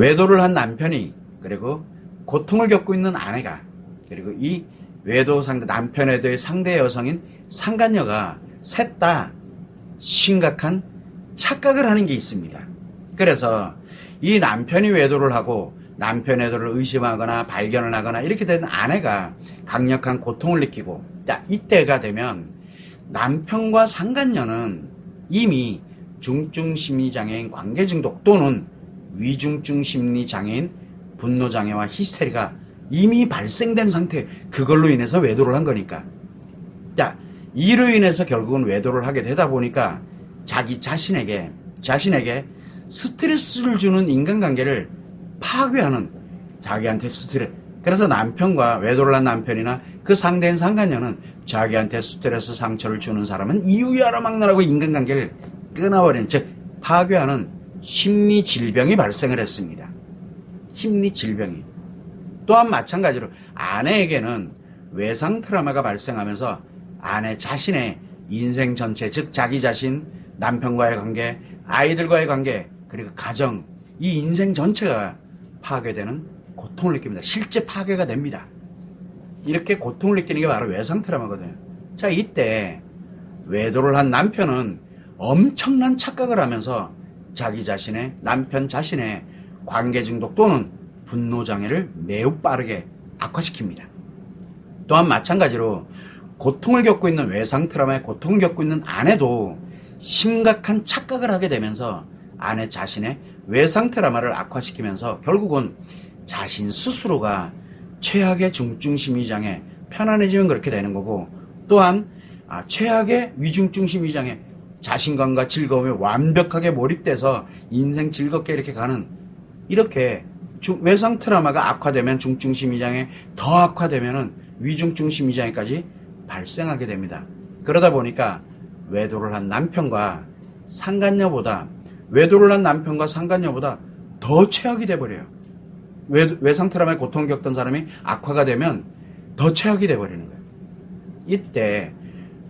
외도를 한 남편이 그리고 고통을 겪고 있는 아내가 그리고 이 외도 상대 남편 외도의 상대 여성인 상간녀가 셋 다 심각한 착각을 하는 게 있습니다. 그래서 이 남편이 외도를 하고 남편 외도를 의심하거나 발견을 하거나 이렇게 된 아내가 강력한 고통을 느끼고 자 이때가 되면 남편과 상간녀는 이미 중증 심리장애인 관계 중독 또는 위중증 심리 장애인 분노 장애와 히스테리가 이미 발생된 상태 그걸로 인해서 외도를 한 거니까. 자 이로 인해서 결국은 외도를 하게 되다 보니까 자기 자신에게 자신에게 스트레스를 주는 인간관계를 파괴하는 자기한테 스트레스 그래서 남편과 외도를 한 남편이나 그 상대인 상간녀는 자기한테 스트레스 상처를 주는 사람은 이유야라 막나라고 인간관계를 끊어버린 즉 파괴하는 심리 질병이 발생을 했습니다. 심리 질병이 또한 마찬가지로 아내에게는 외상 트라우마가 발생하면서 아내 자신의 인생 전체 즉 자기 자신 남편과의 관계 아이들과의 관계 그리고 가정 이 인생 전체가 파괴되는 고통을 느낍니다. 실제 파괴가 됩니다. 이렇게 고통을 느끼는 게 바로 외상 트라우마거든요. 자 이때 외도를 한 남편은 엄청난 착각을 하면서 자기 자신의 남편 자신의 관계 중독 또는 분노 장애를 매우 빠르게 악화시킵니다. 또한 마찬가지로 고통을 겪고 있는 외상 트라우마에 고통을 겪고 있는 아내도 심각한 착각을 하게 되면서 아내 자신의 외상 트라우마를 악화시키면서 결국은 자신 스스로가 최악의 중증 심리 장애 편안해지면 그렇게 되는 거고 또한 아, 최악의 위중증 심리 장애 자신감과 즐거움에 완벽하게 몰입돼서 인생 즐겁게 이렇게 가는 이렇게 중- 외상 트라우마가 악화되면 중증 심리장애 더 악화되면은 위중증 심리장애까지 발생하게 됩니다. 그러다 보니까 외도를 한 남편과 상간녀보다 외도를 한 남편과 상간녀보다 더 최악이 돼 버려요. 외, 외상 트라우마에 고통을 겪던 사람이 악화가 되면 더 최악이 돼 버리는 거예요. 이때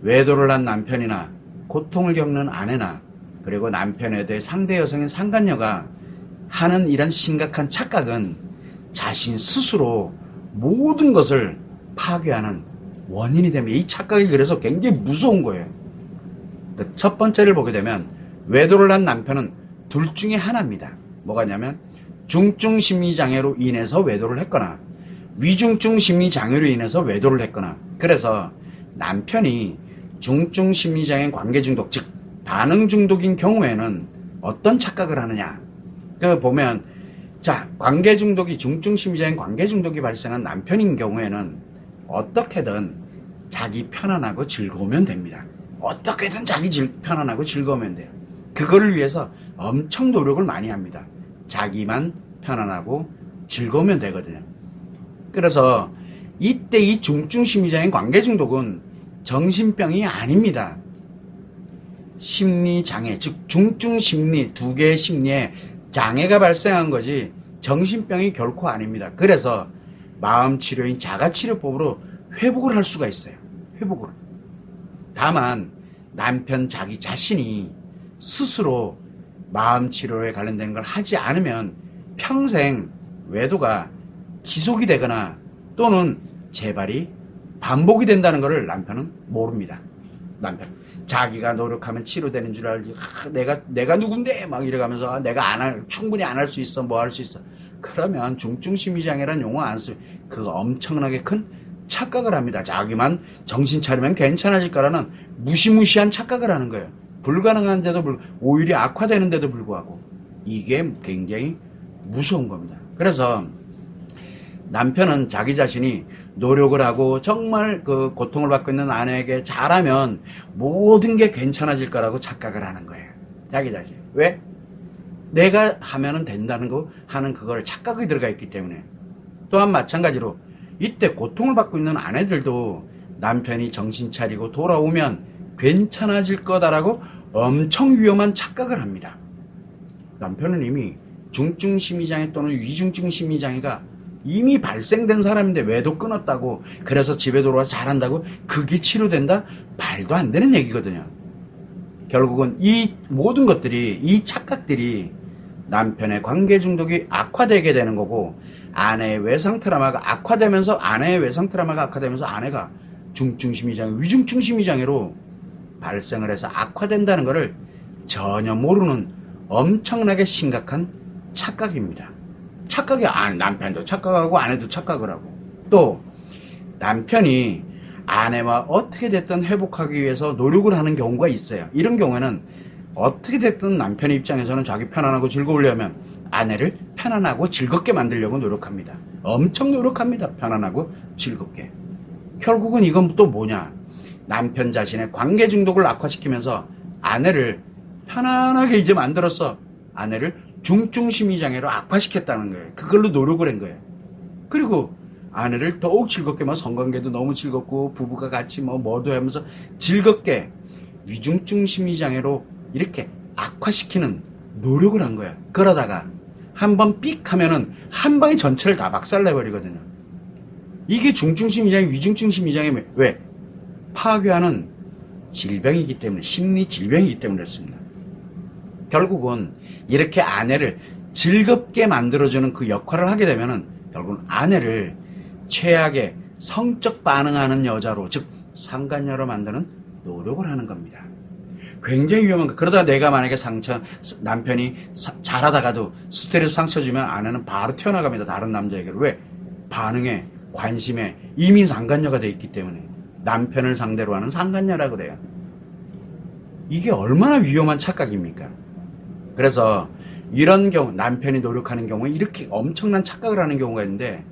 외도를 한 남편이나 고통을 겪는 아내나 그리고 남편에 대해 상대 여성인 상간녀가 하는 이런 심각한 착각은 자신 스스로 모든 것을 파괴하는 원인이 됩니다. 이 착각이 그래서 굉장히 무서운 거예요. 그첫 번째를 보게 되면 외도를 한 남편은 둘 중에 하나입니다. 뭐가냐면 중증 심리 장애로 인해서 외도를 했거나 위중증 심리 장애로 인해서 외도를 했거나 그래서 남편이 중증 심리 장애 관계 중독 즉 반응 중독인 경우에는 어떤 착각을 하느냐 그 보면 자 관계 중독이 중증 심리 장애 관계 중독이 발생한 남편인 경우에는 어떻게든 자기 편안하고 즐거우면 됩니다. 어떻게든 자기 질- 편안하고 즐거우면 돼요. 그거를 위해서 엄청 노력을 많이 합니다. 자기만 편안하고 즐거우면 되거든요. 그래서 이때 이 중증 심리장애인 관계 중독은 정신병이 아닙니다. 심리 장애, 즉 중증 심리 두 개의 심리에 장애가 발생한 거지 정신병이 결코 아닙니다. 그래서 마음 치료인 자가 치료법으로 회복을 할 수가 있어요. 회복을. 다만 남편 자기 자신이 스스로 마음 치료에 관련된 걸 하지 않으면 평생 외도가 지속이 되거나 또는 재발이 반복이 된다는 것을 남편은 모릅니다. 남편. 자기가 노력하면 치료되는 줄 알지. 아, 내가 내가 누군데 막 이래가면서 아, 내가 안 할 충분히 안 할 수 있어 뭐 할 수 있어. 그러면 중증 심리장애라는 용어 안 쓰. 그거 엄청나게 큰 착각을 합니다. 자기만 정신 차리면 괜찮아질 거라는 무시무시한 착각을 하는 거예요. 불가능한데도 불 오히려 악화되는데도 불구하고 이게 굉장히 무서운 겁니다. 그래서 남편은 자기 자신이 노력을 하고 정말 그 고통을 받고 있는 아내에게 잘하면 모든 게 괜찮아질 거라고 착각을 하는 거예요. 자기 자신. 왜? 내가 하면은 된다는 거 하는 그거를 착각이 들어가 있기 때문에. 또한 마찬가지로 이때 고통을 받고 있는 아내들도 남편이 정신 차리고 돌아오면 괜찮아질 거다라고 엄청 위험한 착각을 합니다. 남편은 이미 중증 심리장애 또는 위중증 심리장애가 이미 발생된 사람인데 왜도 끊었다고 그래서 집에 돌아와 잘한다고 그게 치료된다? 말도 안 되는 얘기거든요. 결국은 이 모든 것들이 이 착각들이 남편의 관계 중독이 악화되게 되는 거고 아내의 외상 트라마가 악화되면서 아내의 외상 트라마가 악화되면서 아내가 중증심이 장애, 위중증심이 장애로 발생을 해서 악화된다는 것을 전혀 모르는 엄청나게 심각한 착각입니다. 착각이 아, 남편도 착각하고 아내도 착각을 하고 또 남편이 아내와 어떻게 됐든 회복하기 위해서 노력을 하는 경우가 있어요. 이런 경우에는 어떻게 됐든 남편 입장에서는 자기 편안하고 즐거우려면 아내를 편안하고 즐겁게 만들려고 노력합니다. 엄청 노력합니다. 편안하고 즐겁게. 결국은 이건 또 뭐냐? 남편 자신의 관계 중독을 악화시키면서 아내를 편안하게 이제 만들어서 아내를 중증심리 장애로 악화시켰다는 거예요. 그걸로 노력을 한 거예요. 그리고 아내를 더욱 즐겁게 뭐 성관계도 너무 즐겁고 부부가 같이 뭐 뭐도 하면서 즐겁게 위중증 심리 장애로 이렇게 악화시키는 노력을 한 거야. 그러다가 한 번 삑 하면은 한 방에 전체를 다 박살내 버리거든요. 이게 중증 심리 장애, 위중증 심리 장애 왜 파괴하는 질병이기 때문에 심리 질병이기 때문에 그렇습니다. 결국은 이렇게 아내를 즐겁게 만들어주는 그 역할을 하게 되면은 결국은 아내를 최악의 성적 반응하는 여자로 즉 상간녀로 만드는 노력을 하는 겁니다. 굉장히 위험한 거. 그러다 내가 만약에 상처 남편이 사- 잘하다가도 스트레스 상처 주면 아내는 바로 튀어나갑니다. 다른 남자에게 왜 반응에 관심에 이미 상간녀가 돼 있기 때문에 남편을 상대로 하는 상간녀라 그래요. 이게 얼마나 위험한 착각입니까? 그래서 이런 경우 남편이 노력하는 경우에 이렇게 엄청난 착각을 하는 경우가 있는데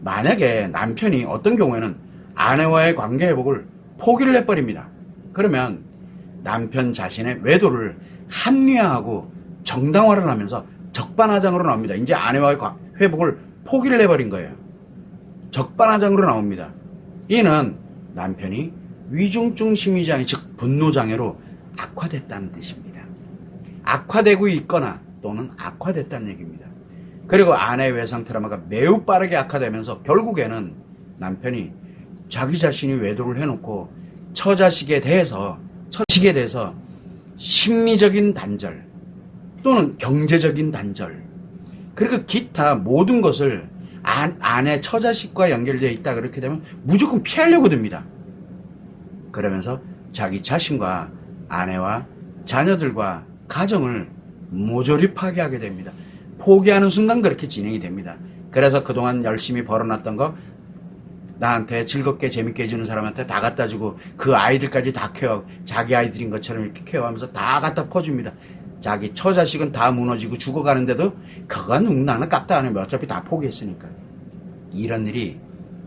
만약에 남편이 어떤 경우에는 아내와의 관계 회복을 포기를 해버립니다. 그러면 남편 자신의 외도를 합리화하고 정당화를 하면서 적반하장으로 나옵니다. 이제 아내와의 관- 회복을 포기를 해버린 거예요. 적반하장으로 나옵니다. 이는 남편이 위중증 심리장애 즉 분노장애로 악화됐다는 뜻입니다. 악화되고 있거나 또는 악화됐다는 얘기입니다. 그리고 아내의 외상 트라우마가 매우 빠르게 악화되면서 결국에는 남편이 자기 자신이 외도를 해놓고 처자식에 대해서 처식에 대해서 심리적인 단절 또는 경제적인 단절 그리고 기타 모든 것을 안, 아내 처자식과 연결되어 있다 그렇게 되면 무조건 피하려고 듭니다. 그러면서 자기 자신과 아내와 자녀들과 가정을 모조리 파괴하게 됩니다. 포기하는 순간 그렇게 진행이 됩니다. 그래서 그동안 열심히 벌어놨던 거 나한테 즐겁게 재밌게 해주는 사람한테 다 갖다 주고 그 아이들까지 다 케어 자기 아이들인 것처럼 이렇게 케어하면서 다 갖다 퍼줍니다. 자기 처자식은 다 무너지고 죽어가는데도 그건 응 나는 깝다 안 하면 어차피 다 포기했으니까 이런 일이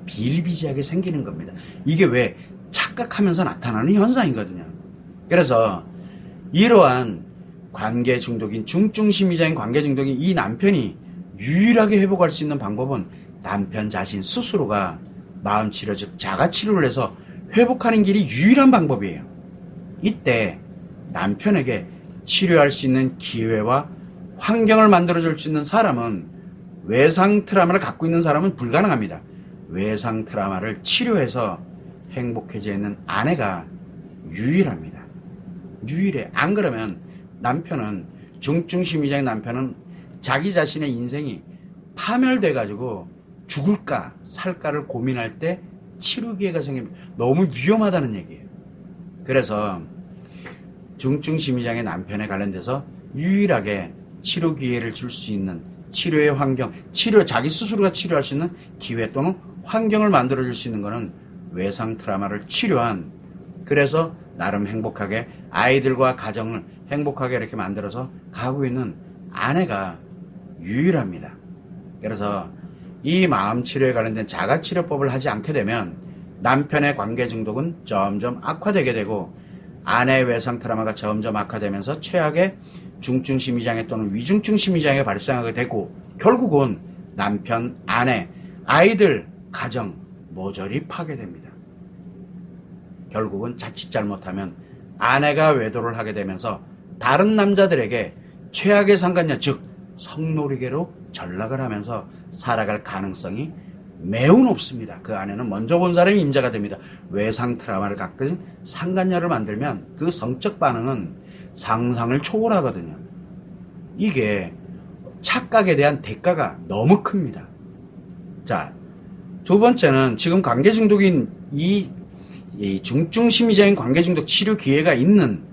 비일비재하게 생기는 겁니다. 이게 왜 착각하면서 나타나는 현상이거든요. 그래서 이러한 관계 중독인 중증 심리자인 관계 중독인 이 남편이 유일하게 회복할 수 있는 방법은 남편 자신 스스로가 마음 치료 즉 자가 치료를 해서 회복하는 길이 유일한 방법이에요. 이때 남편에게 치료할 수 있는 기회와 환경을 만들어 줄 수 있는 사람은 외상 트라우마를 갖고 있는 사람은 불가능합니다. 외상 트라우마를 치료해서 행복해져 있는 아내가 유일합니다. 유일해. 안 그러면 남편은 중증심리장의 남편은 자기 자신의 인생이 파멸돼 가지고 죽을까 살까를 고민할 때 치료 기회가 생깁니다. 너무 위험하다는 얘기예요. 그래서 중증심리장의 남편에 관련돼서 유일하게 치료 기회를 줄 수 있는 치료의 환경, 치료 자기 스스로가 치료할 수 있는 기회 또는 환경을 만들어 줄 수 있는 것은 외상 트라우마를 치료한 그래서 나름 행복하게 아이들과 가정을 행복하게 이렇게 만들어서 가고 있는 아내가 유일합니다. 그래서 이 마음 치료에 관련된 자가 치료법을 하지 않게 되면 남편의 관계 중독은 점점 악화되게 되고 아내의 외상 트라우마가 점점 악화되면서 최악의 중증 심리장애 또는 위중증 심리장애 발생하게 되고 결국은 남편, 아내, 아이들, 가정 모조리 파괴됩니다. 결국은 자칫 잘못하면 아내가 외도를 하게 되면서 다른 남자들에게 최악의 상간녀 즉 성놀이개로 전락을 하면서 살아갈 가능성이 매우 높습니다. 그 안에는 먼저 본 사람이 임자가 됩니다. 외상 트라우마를 갖은 상간녀를 만들면 그 성적 반응은 상상을 초월하거든요. 이게 착각에 대한 대가가 너무 큽니다. 자, 두 번째는 지금 관계 중독인 이, 이 중증 심리적인 관계 중독 치료 기회가 있는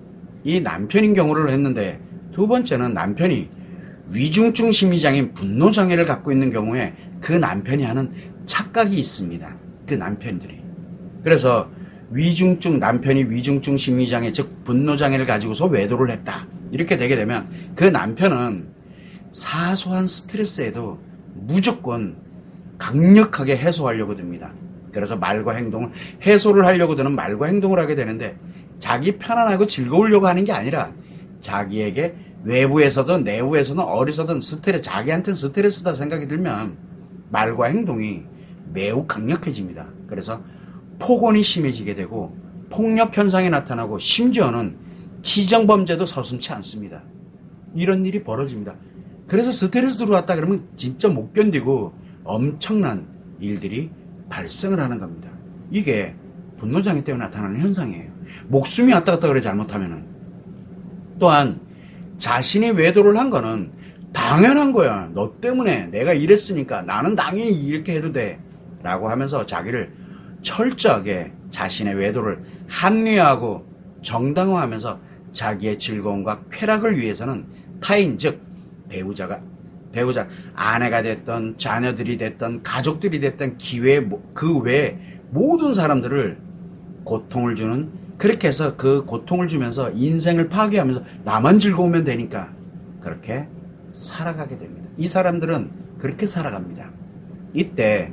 이 남편인 경우를 했는데 두 번째는 남편이 위중증 심리장애인 분노 장애를 갖고 있는 경우에 그 남편이 하는 착각이 있습니다. 그 남편들이. 그래서 위중증 남편이 위중증 심리장애 즉 분노 장애를 가지고서 외도를 했다. 이렇게 되게 되면 그 남편은 사소한 스트레스에도 무조건 강력하게 해소하려고 듭니다. 그래서 말과 행동을 해소를 하려고 드는 말과 행동을 하게 되는데 자기 편안하고 즐거우려고 하는 게 아니라 자기에게 외부에서든 내부에서든 어디서든 스트레스 자기한테는 스트레스다 생각이 들면 말과 행동이 매우 강력해집니다. 그래서 폭언이 심해지게 되고 폭력 현상이 나타나고 심지어는 치정 범죄도 서슴치 않습니다. 이런 일이 벌어집니다. 그래서 스트레스 들어왔다 그러면 진짜 못 견디고 엄청난 일들이 발생을 하는 겁니다. 이게 분노장애 때문에 나타나는 현상이에요. 목숨이 왔다 갔다 그래 잘못하면은. 또한 자신이 외도를 한 거는 당연한 거야. 너 때문에 내가 이랬으니까 나는 당연히 이렇게 해도 돼. 라고 하면서 자기를 철저하게 자신의 외도를 합리화하고 정당화하면서 자기의 즐거움과 쾌락을 위해서는 타인 즉 배우자가 배우자 아내가 됐던 자녀들이 됐던 가족들이 됐던 기회 그외 모든 사람들을 고통을 주는 그렇게 해서 그 고통을 주면서 인생을 파괴하면서 나만 즐거우면 되니까 그렇게 살아가게 됩니다. 이 사람들은 그렇게 살아갑니다. 이때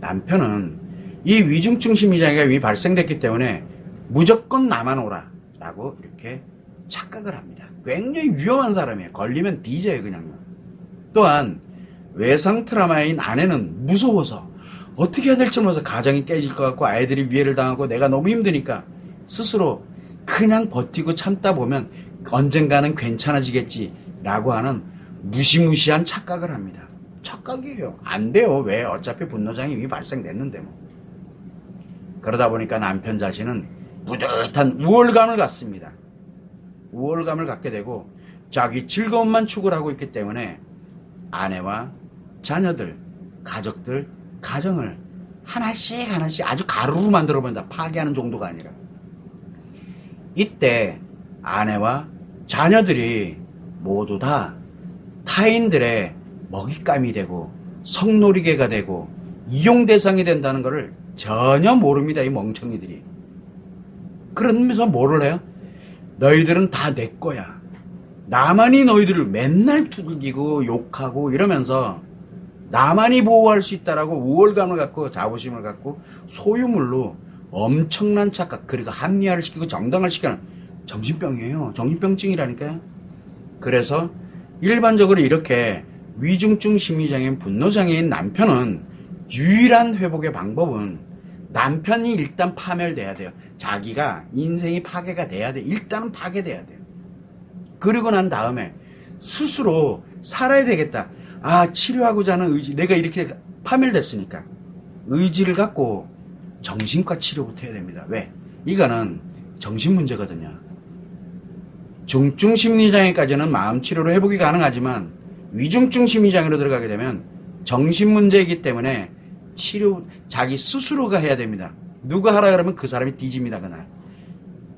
남편은 이 위중증 심리장애가 이미 발생됐기 때문에 무조건 나만 오라 라고 이렇게 착각을 합니다. 굉장히 위험한 사람이에요. 걸리면 뒤져요 그냥. 또한 외상 트라마인 아내는 무서워서 어떻게 해야 될지 몰라서 가정이 깨질 것 같고 아이들이 위해를 당하고 내가 너무 힘드니까 스스로 그냥 버티고 참다 보면 언젠가는 괜찮아지겠지라고 하는 무시무시한 착각을 합니다. 착각이에요. 안 돼요. 왜? 어차피 분노장애 이미 발생됐는데 뭐. 그러다 보니까 남편 자신은 뿌듯한 우월감을 갖습니다. 우월감을 갖게 되고 자기 즐거움만 추구하고 있기 때문에 아내와 자녀들, 가족들, 가정을 하나씩 하나씩 아주 가루로 만들어 버린다. 파괴하는 정도가 아니라. 이때 아내와 자녀들이 모두 다 타인들의 먹잇감이 되고 성놀이개가 되고 이용 대상이 된다는 것을 전혀 모릅니다. 이 멍청이들이. 그러면서 뭐를 해요? 너희들은 다 내 거야. 나만이 너희들을 맨날 두들기고 욕하고 이러면서 나만이 보호할 수 있다라고 우월감을 갖고 자부심을 갖고 소유물로 엄청난 착각 그리고 합리화를 시키고 정당을 시키는 정신병이에요. 정신병증이라니까요. 그래서 일반적으로 이렇게 위중증 심리장애인 분노장애인 남편은 유일한 회복의 방법은 남편이 일단 파멸돼야 돼요. 자기가 인생이 파괴가 돼야 돼. 일단은 파괴돼야 돼요. 그리고 난 다음에 스스로 살아야 되겠다. 아, 치료하고자 하는 의지. 내가 이렇게 파멸됐으니까. 의지를 갖고 정신과 치료부터 해야 됩니다. 왜? 이거는 정신 문제거든요. 중증 심리장애까지는 마음 치료로 회복이 가능하지만 위중증 심리장애로 들어가게 되면 정신 문제이기 때문에 치료 자기 스스로가 해야 됩니다. 누가 하라 그러면 그 사람이 뒤집니다 그날.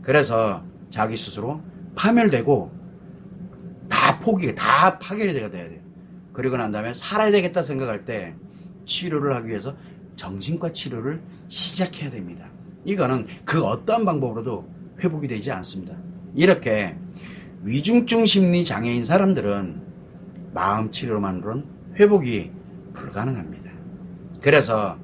그래서 자기 스스로 파멸되고 다 포기, 다 파괴가 돼야 돼요. 그리고 난 다음에 살아야 되겠다 생각할 때 치료를 하기 위해서 정신과 치료를 시작해야 됩니다. 이거는 그 어떠한 방법으로도 회복이 되지 않습니다. 이렇게 위중증 심리 장애인 사람들은 마음 치료만으로는 회복이 불가능합니다. 그래서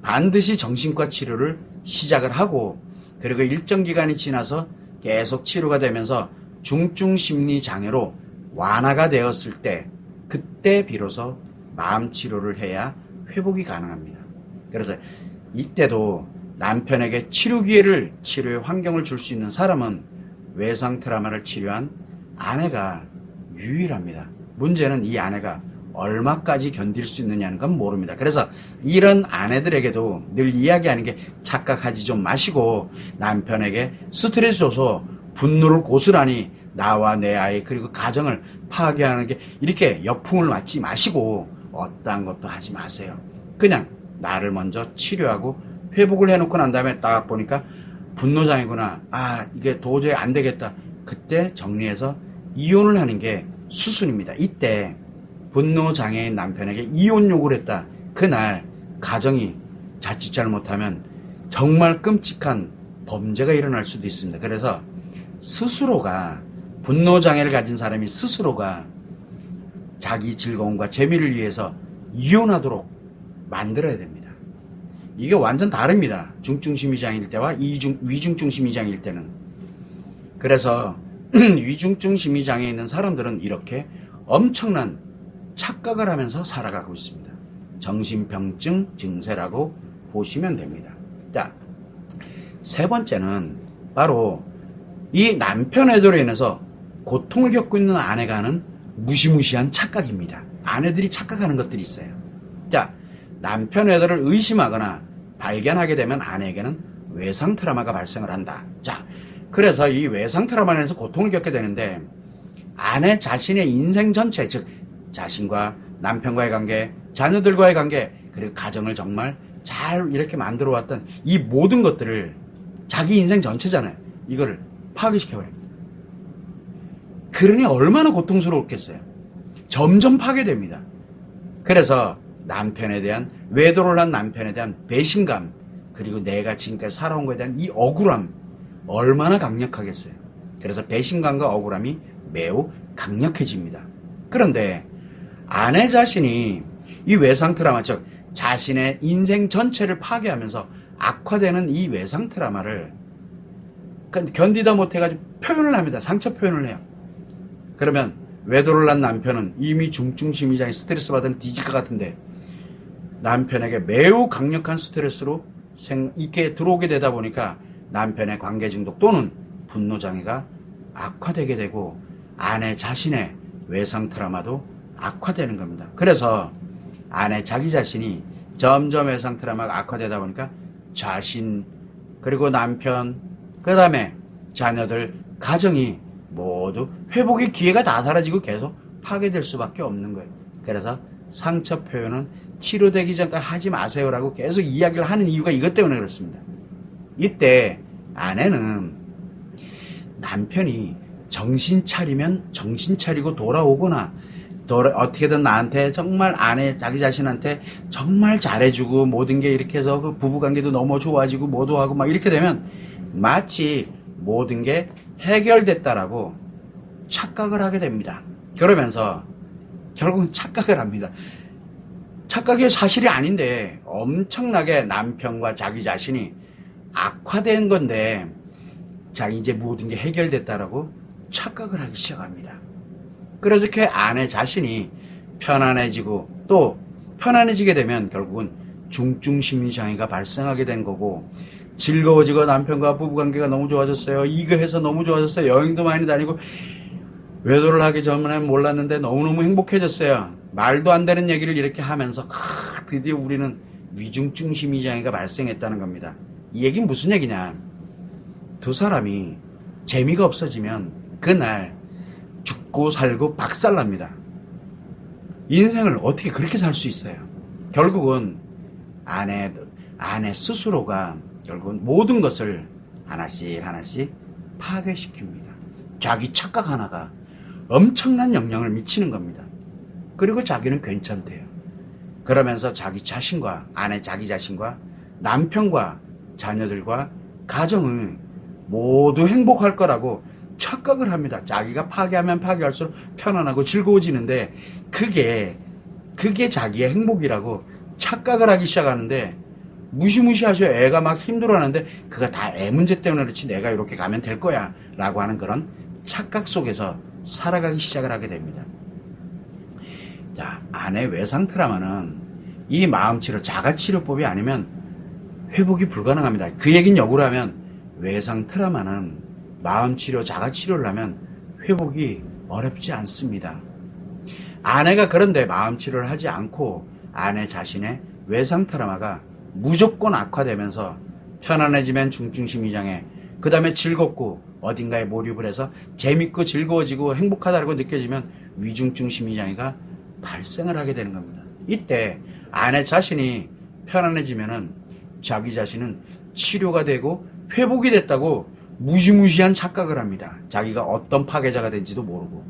반드시 정신과 치료를 시작을 하고 그리고 일정 기간이 지나서 계속 치료가 되면서 중증 심리 장애로 완화가 되었을 때 그때 비로소 마음 치료를 해야 회복이 가능합니다. 그래서 이때도 남편에게 치료 기회를 치료의 환경을 줄 수 있는 사람은 외상 트라마를 치료한 아내가 유일합니다. 문제는 이 아내가 얼마까지 견딜 수 있느냐는 건 모릅니다. 그래서 이런 아내들에게도 늘 이야기하는 게 착각하지 좀 마시고 남편에게 스트레스 줘서 분노를 고스란히 나와 내 아이 그리고 가정을 파괴하는 게 이렇게 역풍을 맞지 마시고 어떠한 것도 하지 마세요. 그냥 나를 먼저 치료하고 회복을 해놓고 난 다음에 딱 보니까 분노장애구나. 아 이게 도저히 안 되겠다. 그때 정리해서 이혼을 하는 게 수순입니다. 이때 분노장애인 남편에게 이혼 요구를 했다. 그날 가정이 자칫 잘못하면 정말 끔찍한 범죄가 일어날 수도 있습니다. 그래서 스스로가 분노 장애를 가진 사람이 스스로가 자기 즐거움과 재미를 위해서 이혼하도록 만들어야 됩니다. 이게 완전 다릅니다. 중증심이장일 때와 이중, 위중증심이장일 때는. 그래서 위중증 심리장애 있는 사람들은 이렇게 엄청난 착각을 하면서 살아가고 있습니다. 정신병증 증세라고 보시면 됩니다. 자, 세 번째는 바로 이 남편 애도로 인해서 고통을 겪고 있는 아내가 하는 무시무시한 착각입니다. 아내들이 착각하는 것들이 있어요. 자, 남편 애도를 의심하거나 발견하게 되면 아내에게는 외상 트라우마가 발생을 한다. 자, 그래서 이 외상 트라우마로 인해서 고통을 겪게 되는데 아내 자신의 인생 전체, 즉 자신과 남편과의 관계, 자녀들과의 관계, 그리고 가정을 정말 잘 이렇게 만들어 왔던 이 모든 것들을 자기 인생 전체잖아요. 이거를 파괴시켜버립니다. 그러니 얼마나 고통스러웠겠어요. 점점 파괴됩니다. 그래서 남편에 대한 외도를 한 남편에 대한 배신감 그리고 내가 지금까지 살아온 것에 대한 이 억울함 얼마나 강력하겠어요. 그래서 배신감과 억울함이 매우 강력해집니다. 그런데 아내 자신이 이 외상 트라우마 즉 자신의 인생 전체를 파괴하면서 악화되는 이 외상 트라우마를 견디다 못해가지고 표현을 합니다. 상처 표현을 해요. 그러면 외도를 한 남편은 이미 중증심리장에 스트레스 받은 것 같은데 남편에게 매우 강력한 스트레스로 생, 있게 들어오게 되다 보니까 남편의 관계 중독 또는 분노 장애가 악화되게 되고 아내 자신의 외상 트라우마도 악화되는 겁니다. 그래서 아내 자기 자신이 점점 외상 트라우마가 악화되다 보니까 자신 그리고 남편 그다음에 자녀들 가정이 모두 회복의 기회가 다 사라지고 계속 파괴될 수밖에 없는 거예요. 그래서 상처 표현은 치료되기 전까지 하지 마세요라고 계속 이야기를 하는 이유가 이것 때문에 그렇습니다. 이때 아내는 남편이 정신 차리면 정신 차리고 돌아오거나 돌아, 어떻게든 나한테 정말 아내 자기 자신한테 정말 잘해주고 모든 게 이렇게 해서 그 부부관계도 너무 좋아지고 모두 하고 막 이렇게 되면 마치 모든 게 해결됐다라고 착각을 하게 됩니다. 그러면서 결국은 착각을 합니다. 착각이 사실이 아닌데 엄청나게 남편과 자기 자신이 악화된 건데 자 이제 모든 게 해결됐다라고 착각을 하기 시작합니다. 그래서 그 아내 자신이 편안해지고 또 편안해지게 되면 결국은 중증 심리 장애가 발생하게 된 거고 즐거워지고 남편과 부부관계가 너무 좋아졌어요. 이거 해서 너무 좋아졌어요. 여행도 많이 다니고 외도를 하기 전에 몰랐는데 너무너무 행복해졌어요. 말도 안 되는 얘기를 이렇게 하면서 아, 드디어 우리는 위중증 심리 장애가 발생했다는 겁니다. 이 얘기는 무슨 얘기냐? 두 사람이 재미가 없어지면 그날 죽고 살고 박살납니다. 인생을 어떻게 그렇게 살 수 있어요? 결국은 아내, 아내 스스로가 결국은 모든 것을 하나씩 하나씩 파괴시킵니다. 자기 착각 하나가 엄청난 영향을 미치는 겁니다. 그리고 자기는 괜찮대요. 그러면서 자기 자신과 아내 자기 자신과 남편과 자녀들과 가정을 모두 행복할 거라고 착각을 합니다. 자기가 파괴하면 파괴할수록 편안하고 즐거워지는데 그게 그게 자기의 행복이라고 착각을 하기 시작하는데 무시무시하죠. 애가 막 힘들어하는데 그가 다 애 문제 때문에 그렇지 내가 이렇게 가면 될 거야 라고 하는 그런 착각 속에서 살아가기 시작을 하게 됩니다. 자, 아내 외상 트라마는 이 마음치료 자가치료법이 아니면 회복이 불가능합니다. 그 얘기는 역으로 하면 외상 트라마는 마음치료 자가치료를 하면 회복이 어렵지 않습니다. 아내가 그런데 마음치료를 하지 않고 아내 자신의 외상 트라마가 무조건 악화되면서 편안해지면 중증심리장애, 그 다음에 즐겁고 어딘가에 몰입을 해서 재밌고 즐거워지고 행복하다고 느껴지면 위중증 심리장애가 발생을 하게 되는 겁니다. 이때 아내 자신이 편안해지면은 자기 자신은 치료가 되고 회복이 됐다고 무시무시한 착각을 합니다. 자기가 어떤 파괴자가 된지도 모르고.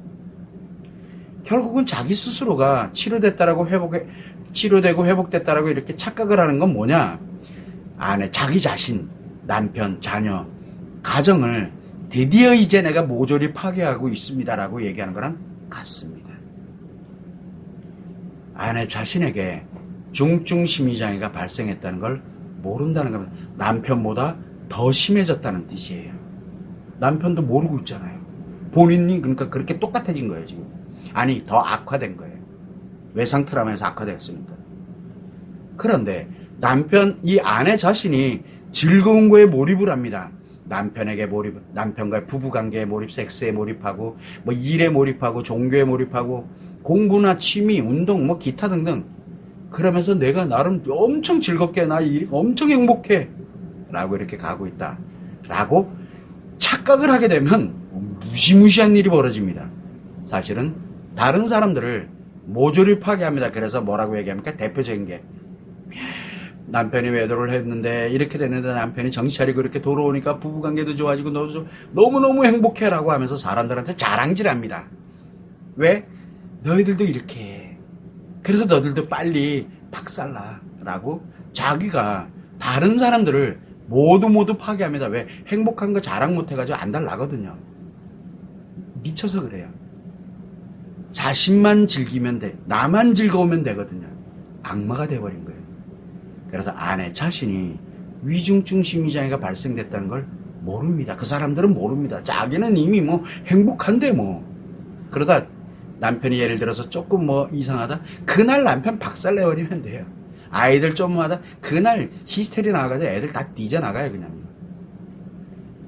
결국은 자기 스스로가 치료됐다라고 회복해, 치료되고 회복됐다라고 이렇게 착각을 하는 건 뭐냐? 아내, 자기 자신, 남편, 자녀, 가정을 드디어 이제 내가 모조리 파괴하고 있습니다라고 얘기하는 거랑 같습니다. 아내 자신에게 중증 심리장애가 발생했다는 걸 모른다는 겁니다. 남편보다 더 심해졌다는 뜻이에요. 남편도 모르고 있잖아요. 본인이 그러니까 그렇게 똑같아진 거예요, 지금. 아니, 더 악화된 거예요. 외상 트라우마에서 악화되었으니까. 그런데 남편, 이 아내 자신이 즐거운 거에 몰입을 합니다. 남편에게 몰입, 남편과의 부부관계에 몰입, 섹스에 몰입하고, 뭐 일에 몰입하고, 종교에 몰입하고, 공부나 취미, 운동, 뭐 기타 등등. 그러면서 내가 나름 엄청 즐겁게, 나 일, 엄청 행복해. 라고 이렇게 가고 있다. 라고 착각을 하게 되면 무시무시한 일이 벌어집니다. 사실은 다른 사람들을 모조리 파괴합니다. 그래서 뭐라고 얘기합니까? 대표적인 게 남편이 외도를 했는데 이렇게 됐는데 남편이 정신 차리고 이렇게 돌아오니까 부부관계도 좋아지고 너무 너무너무 행복해라고 하면서 사람들한테 자랑질합니다. 왜? 너희들도 이렇게 해. 그래서 너희들도 빨리 박살나라고 자기가 다른 사람들을 모두 모두 파괴합니다. 왜? 행복한 거 자랑 못 해가지고 안달나거든요. 미쳐서 그래요. 자신만 즐기면 돼. 나만 즐거우면 되거든요. 악마가 돼버린 거예요. 그래서 아내 자신이 위중증 심리장애가 발생됐다는 걸 모릅니다. 그 사람들은 모릅니다. 자기는 이미 뭐 행복한데 뭐. 그러다 남편이 예를 들어서 조금 뭐 이상하다? 그날 남편 박살내버리면 돼요. 아이들 좀 하다 그날 히스테리 나가지고 애들 다 뒤져나가요 그냥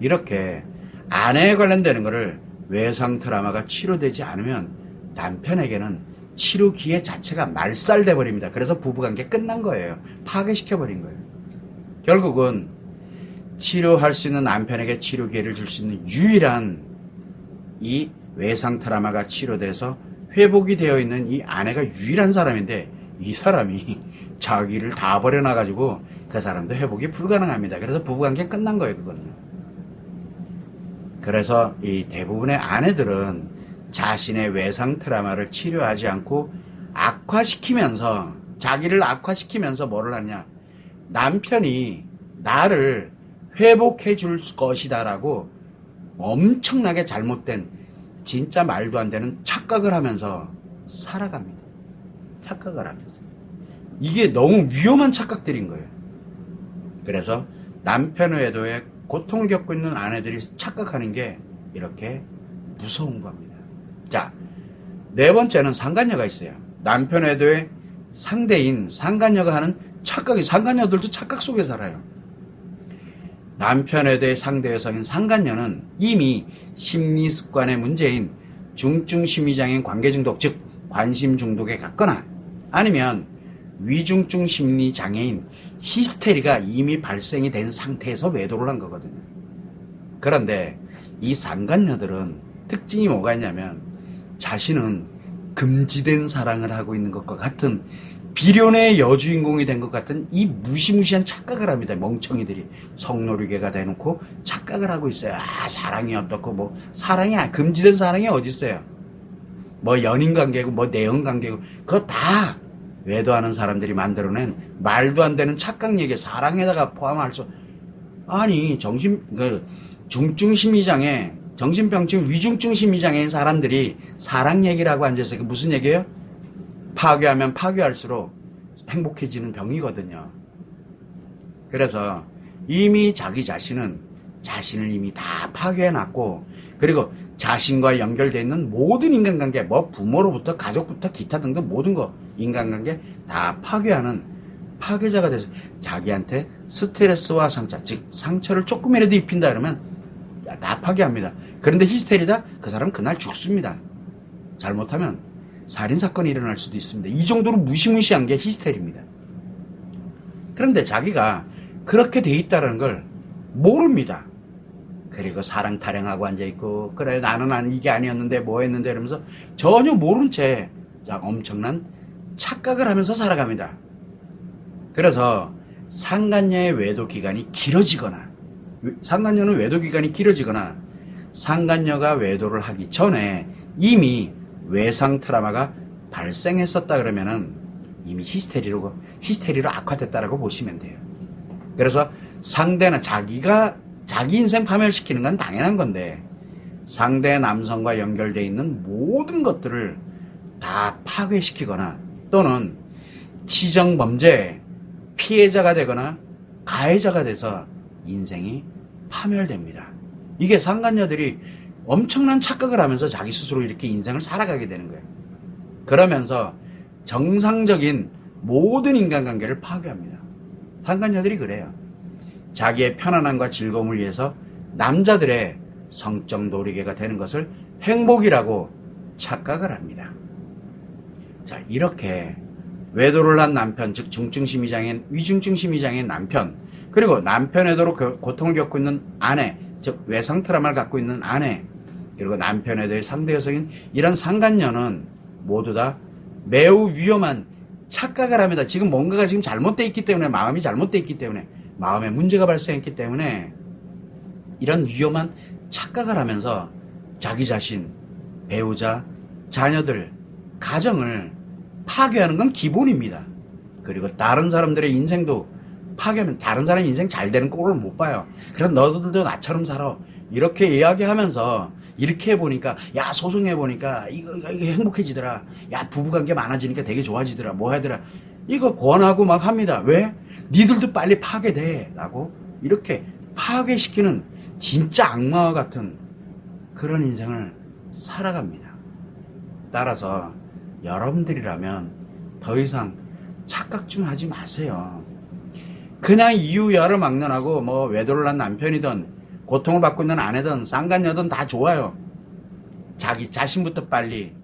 이렇게 아내에 관련되는 거를 외상 트라우마가 치료되지 않으면 남편에게는 치료 기회 자체가 말살돼 버립니다 그래서 부부관계 끝난 거예요 파괴시켜 버린 거예요 결국은 치료할 수 있는 남편에게 치료 기회를 줄 수 있는 유일한 이 외상 트라우마가 치료돼서 회복이 되어 있는 이 아내가 유일한 사람인데 이 사람이 자기를 다 버려놔가지고 그 사람도 회복이 불가능합니다. 그래서 부부관계 끝난 거예요, 그거는. 그래서 이 대부분의 아내들은 자신의 외상 트라우마를 치료하지 않고 악화시키면서 자기를 악화시키면서 뭐를 하냐 남편이 나를 회복해 줄 것이다라고 엄청나게 잘못된 진짜 말도 안 되는 착각을 하면서 살아갑니다. 착각을 하면서. 이게 너무 위험한 착각들인 거예요. 그래서 남편 외도에 고통을 겪고 있는 아내들이 착각하는 게 이렇게 무서운 겁니다. 자, 네 번째는 상간녀가 있어요. 남편 외도의 상대인 상간녀가 하는 착각이 상간녀들도 착각 속에 살아요. 남편 외도의 상대 여성인 상간녀는 이미 심리 습관의 문제인 중증 심리장애인 관계 중독 즉 관심 중독에 갔거나 아니면 위중증 심리 장애인 히스테리가 이미 발생이 된 상태에서 외도를 한 거거든요. 그런데 이 상간녀들은 특징이 뭐가 있냐면 자신은 금지된 사랑을 하고 있는 것과 같은 비련의 여주인공이 된 것 같은 이 무시무시한 착각을 합니다. 멍청이들이 성노리개가 대놓고 착각을 하고 있어요. 아 사랑이 어떻고 뭐 사랑이 금지된 사랑이 어디 있어요? 뭐 연인 관계고 뭐 내연 관계고 그거 다 외도하는 사람들이 만들어낸 말도 안 되는 착각 얘기 사랑에다가 포함할 수 아니 정신 그 중증 심리장애 정신병증 위중증 심리장애인 사람들이 사랑 얘기라고 앉아서 그 무슨 얘기예요? 파괴하면 파괴할수록 행복해지는 병이거든요. 그래서 이미 자기 자신은 자신을 이미 다 파괴해놨고 그리고 자신과 연결되어 있는 모든 인간관계 뭐 부모로부터 가족부터 기타 등등 모든 거 인간관계 다 파괴하는 파괴자가 돼서 자기한테 스트레스와 상처 즉 상처를 조금이라도 입힌다 그러면 다 파괴합니다. 그런데 히스테리다 그 사람 그날 죽습니다. 잘못하면 살인 사건이 일어날 수도 있습니다. 이 정도로 무시무시한 게 히스테리입니다. 그런데 자기가 그렇게 돼 있다는 걸 모릅니다. 그리고 사랑 타령하고 앉아있고, 그래, 나는 아니- 이게 아니었는데 뭐 했는데 이러면서 전혀 모른 채 자, 엄청난 착각을 하면서 살아갑니다. 그래서 상간녀의 외도 기간이 길어지거나, 상간녀는 외도 기간이 길어지거나, 상간녀가 외도를 하기 전에 이미 외상 트라마가 발생했었다 그러면은 이미 히스테리로, 히스테리로 악화됐다라고 보시면 돼요. 그래서 상대는 자기가 자기 인생 파멸시키는 건 당연한 건데 상대 남성과 연결되어 있는 모든 것들을 다 파괴시키거나 또는 치정 범죄 피해자가 되거나 가해자가 돼서 인생이 파멸됩니다. 이게 상간녀들이 엄청난 착각을 하면서 자기 스스로 이렇게 인생을 살아가게 되는 거예요. 그러면서 정상적인 모든 인간관계를 파괴합니다. 상간녀들이 그래요. 자기의 편안함과 즐거움을 위해서 남자들의 성적 놀이개가 되는 것을 행복이라고 착각을 합니다. 자, 이렇게 외도를 한 남편, 즉 중증심이 장애인, 위중증심이 장애인 남편, 그리고 남편 외도로 그 고통을 겪고 있는 아내, 즉 외상 트라우마를 갖고 있는 아내, 그리고 남편 외도의 상대 여성인 이런 상간녀는 모두 다 매우 위험한 착각을 합니다. 지금 뭔가가 지금 잘못되어 있기 때문에 마음이 잘못되어 있기 때문에 마음에 문제가 발생했기 때문에 이런 위험한 착각을 하면서 자기 자신, 배우자, 자녀들, 가정을 파괴하는 건 기본입니다. 그리고 다른 사람들의 인생도 파괴하면 다른 사람 인생 잘 되는 꼴을 못 봐요. 그럼 너희들도 나처럼 살아. 이렇게 이야기하면서 이렇게 해보니까 야 소송해보니까 이거, 이거 행복해지더라. 야 부부관계 많아지니까 되게 좋아지더라. 뭐 하더라. 이거 권하고 막 합니다. 왜? 니들도 빨리 파괴돼. 라고 이렇게 파괴시키는 진짜 악마와 같은 그런 인생을 살아갑니다. 따라서 여러분들이라면 더 이상 착각 좀 하지 마세요. 그냥 이유야를 막론하고 뭐 외도를 한 남편이든 고통을 받고 있는 아내든 쌍간녀든 다 좋아요. 자기 자신부터 빨리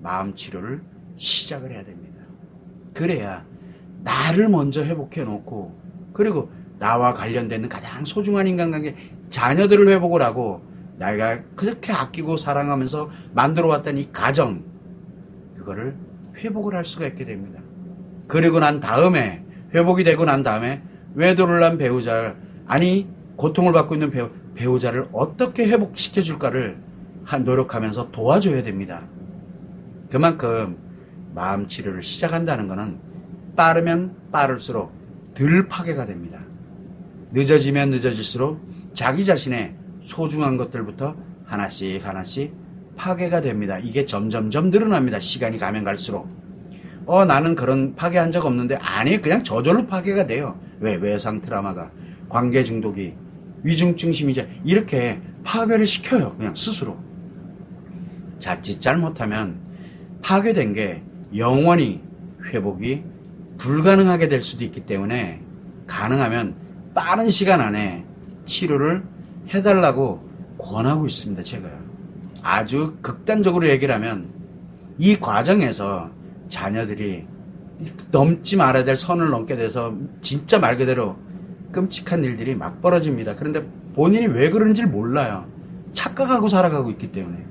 마음 치료를 시작을 해야 됩니다. 그래야 나를 먼저 회복해 놓고 그리고 나와 관련되는 가장 소중한 인간관계 자녀들을 회복을 하고 내가 그렇게 아끼고 사랑하면서 만들어 왔던 이 가정 그거를 회복을 할 수가 있게 됩니다. 그리고 난 다음에 회복이 되고 난 다음에 외도를 한 배우자 아니 고통을 받고 있는 배우, 배우자를 어떻게 회복시켜 줄까를 한 노력하면서 도와줘야 됩니다. 그만큼 마음 치료를 시작한다는 것은 빠르면 빠를수록 덜 파괴가 됩니다. 늦어지면 늦어질수록 자기 자신의 소중한 것들부터 하나씩 하나씩 파괴가 됩니다. 이게 점점점 늘어납니다. 시간이 가면 갈수록. 어, 나는 그런 파괴한 적 없는데, 아니, 그냥 저절로 파괴가 돼요. 왜? 외상 트라마가. 관계 중독이. 위중증심이자. 이렇게 파괴를 시켜요. 그냥 스스로. 자칫 잘못하면 파괴된 게 영원히 회복이 불가능하게 될 수도 있기 때문에 가능하면 빠른 시간 안에 치료를 해달라고 권하고 있습니다. 제가요. 아주 극단적으로 얘기를 하면 이 과정에서 자녀들이 넘지 말아야 될 선을 넘게 돼서 진짜 말 그대로 끔찍한 일들이 막 벌어집니다. 그런데 본인이 왜 그런지 몰라요. 착각하고 살아가고 있기 때문에.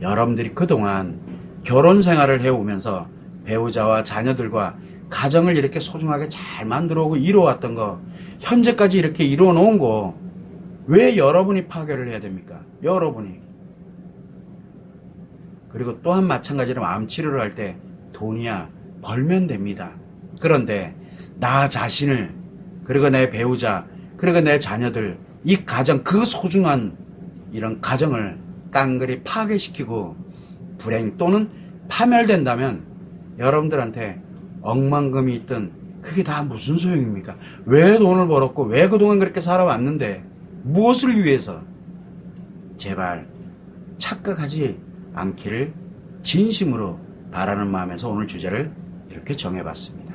여러분들이 그동안 결혼 생활을 해오면서 배우자와 자녀들과 가정을 이렇게 소중하게 잘 만들어 오고 이루어왔던 거, 현재까지 이렇게 이루어 놓은 거, 왜 여러분이 파괴를 해야 됩니까? 여러분이. 그리고 또한 마찬가지로 마음 치료를 할 때 돈이야 벌면 됩니다. 그런데 나 자신을 그리고 내 배우자 그리고 내 자녀들 이 가정 그 소중한 이런 가정을 깡그리 파괴시키고 불행 또는 파멸된다면 여러분들한테 억만금이 있든 그게 다 무슨 소용입니까? 왜 돈을 벌었고 왜 그동안 그렇게 살아왔는데 무엇을 위해서 제발 착각하지 않기를 진심으로 바라는 마음에서 오늘 주제를 이렇게 정해봤습니다.